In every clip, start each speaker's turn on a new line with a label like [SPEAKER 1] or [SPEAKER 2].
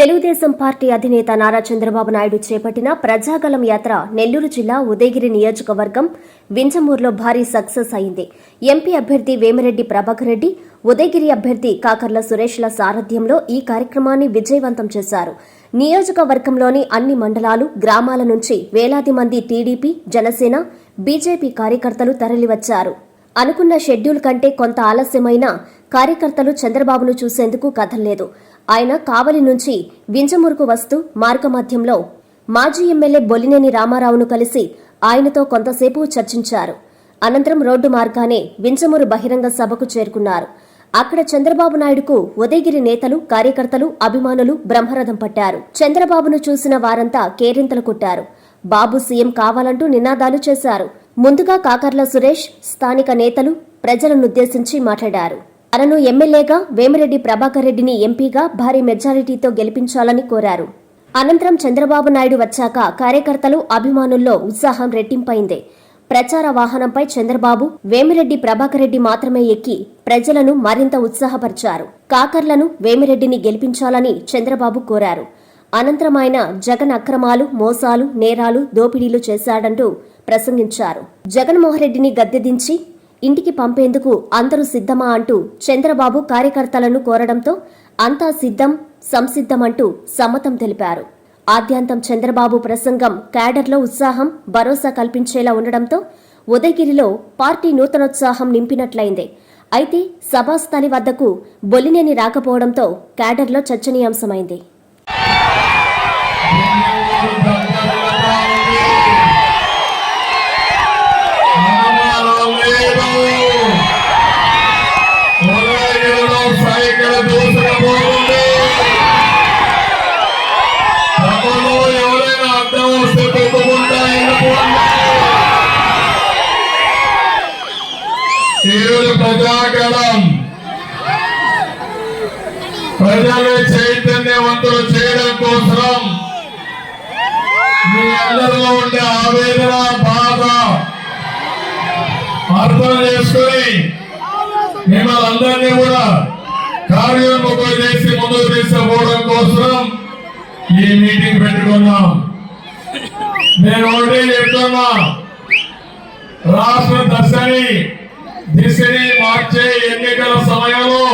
[SPEAKER 1] Telugu Desam party అధినేత నారా చంద్రబాబు నాయుడు చేపట్టిన ప్రజాగలం యాత్ర నెల్లూరు జిల్లా ఉదయగిరి నియోజకవర్గం వింజమూర్లో భారీ సక్సెస్ అయింది ఎంపీ అభ్యర్థి వేమిరెడ్డి ప్రభాకర్ రెడ్డి ఉదయగిరి అభ్యర్థి కాకర్ల సురేష్ల సారథ్యంలో ఈ కార్యక్రమాన్ని విజయవంతం చేశారు నియోజకవర్గంలోని అన్ని మండలాలు గ్రామాల నుంచి వేలాది మంది టీడీపీ జనసేన బీజేపీ కార్యకర్తలు తరలివచ్చారు అనుకున్న షెడ్యూల్ కంటే కొంత ఆలస్యమైన కార్యకర్తలు చంద్రబాబును చూసేందుకు కథల్లేదు ఆయన కావలి నుంచి వింజమురుకు వస్తూ మార్గమధ్యంలో మాజీ ఎమ్మెల్యే బొలినేని రామారావును కలిసి ఆయనతో కొంతసేపు చర్చించారు అనంతరం రోడ్డు మార్గానే వింజమూరు బహిరంగ సభకు చేరుకున్నారు అక్కడ చంద్రబాబు నాయుడుకు ఉదయగిరి నేతలు కార్యకర్తలు అభిమానులు బ్రహ్మరథం పట్టారు చంద్రబాబును చూసిన వారంతా కేరింతలు కొట్టారు బాబు సీఎం కావాలంటూ నినాదాలు చేశారు ముందుగా కాకర్ల సురేష్ స్థానిక నేతలు ప్రజలనుద్దేశించి మాట్లాడారు తనను ఎమ్మెల్యేగా వేమిరెడ్డి ప్రభాకర్ రెడ్డిని ఎంపీగా భారీ మెజారిటీతో గెలిపించాలని కోరారు అనంతరం చంద్రబాబు నాయుడు వచ్చాక కార్యకర్తలు అభిమానుల్లో ఉత్సాహం రెట్టింపైంది ప్రచార వాహనంపై చంద్రబాబు వేమిరెడ్డి ప్రభాకర్ రెడ్డి మాత్రమే ఎక్కి ప్రజలను మరింత ఉత్సాహపరిచారు కాకర్లను వేమిరెడ్డిని గెలిపించాలని చంద్రబాబు కోరారు అనంతరం ఆయన జగన్ అక్రమాలు మోసాలు నేరాలు దోపిడీలు చేశాడంటూ ప్రసంగించారు జగన్మోహన్ రెడ్డిని గద్దెదించి ఇంటికి పంపేందుకు అందరూ సిద్ధమా అంటూ చంద్రబాబు కార్యకర్తలను కోరడంతో అంతా సిద్ధం సంసిద్ధమంటూ సమ్మతం తెలిపారు ఆద్యాంతం చంద్రబాబు ప్రసంగం క్యాడర్లో ఉత్సాహం భరోసా కల్పించేలా ఉండడంతో ఉదయగిరిలో పార్టీ నూతనోత్సాహం నింపినట్లయింది అయితే సభాస్థలి వద్దకు బొలినేని రాకపోవడంతో క్యాడర్లో చర్చనీయాంశమైంది ఈరోజు ప్రజాగణం ప్రజలు చైతన్యవంతులు చేయడం కోసం మీ అందరిలో ఉండే ఆవేదన బాధ అర్థం చేసుకుని మిమ్మల్ని అందరినీ కూడా కార్యక్రమం చేసి ముందుకు తీసుకుపోవడం కోసం ఈ మీటింగ్ పెట్టుకున్నాం నేను ఒకటే చెప్తున్నా రాష్ట్ర దశని దిశని మార్చే ఎన్నికల సమయంలో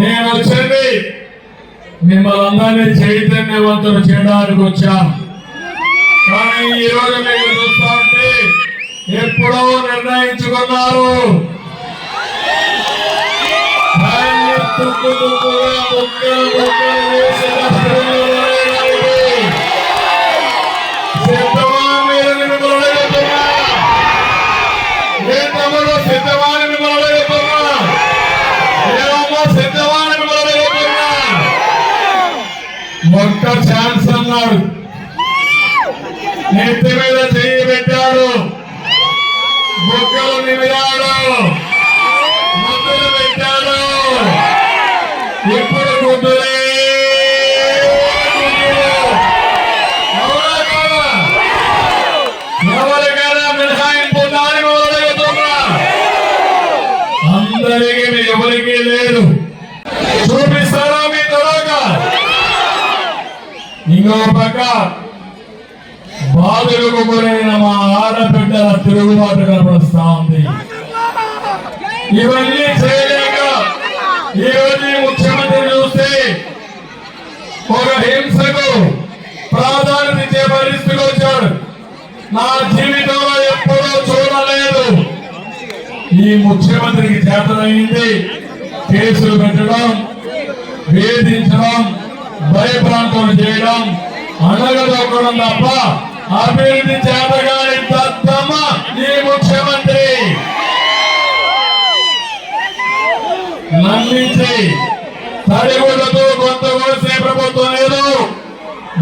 [SPEAKER 1] నేను వచ్చింది మిమ్మల్ని అందరినీ చైతన్యవంతులు చేయడానికి వచ్చాను కానీ ఈరోజు మీరు చూస్తా ఉంటే ఎప్పుడో నిర్ణయించుకున్నారు ముక్కలు ముక్కలు వేసిన
[SPEAKER 2] మొక్క ఛాన్స్ అన్నారు నెత్తి మీద చేయి పెట్టారు బొక్కలు నిమిడాడు ముద్దులు పెట్టాడు ఇప్పుడు గుడ్డులే ఎవరికీ లేదు చూపిస్తారా ఇంకో పక్క బాధలకు గురైన మా ఆడబిడ్డల తిరుగుబాటు కనపడుస్తా ఉంది ఇవన్నీ చేయలేక ఇవన్నీ ముఖ్యమంత్రి చూస్తే ఒక హింసకు ప్రాధాన్యత ఇచ్చే పరిస్థితికి వచ్చాడు నా జీవితంలో ఎప్పుడూ చూడలేదు ఈ ముఖ్యమంత్రికి చేతనైంది కేసులు పెట్టడం వేధించడం భయప్రాంతం చేయడం అనగదొక్కడం తప్ప అభివృద్ధి చేతగాని దత్తమ్మ నీ ముఖ్యమంత్రి నమ్మించి తడిగుడ్లతో కొంత కోసే ప్రభుత్వం లేదు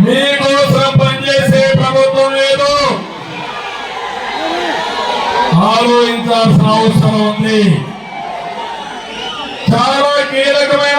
[SPEAKER 2] మీకోసం పనిచేసే ప్రభుత్వం లేదు ఆలోచించాల్సిన అవసరం ఉంది చాలా కీలకమైన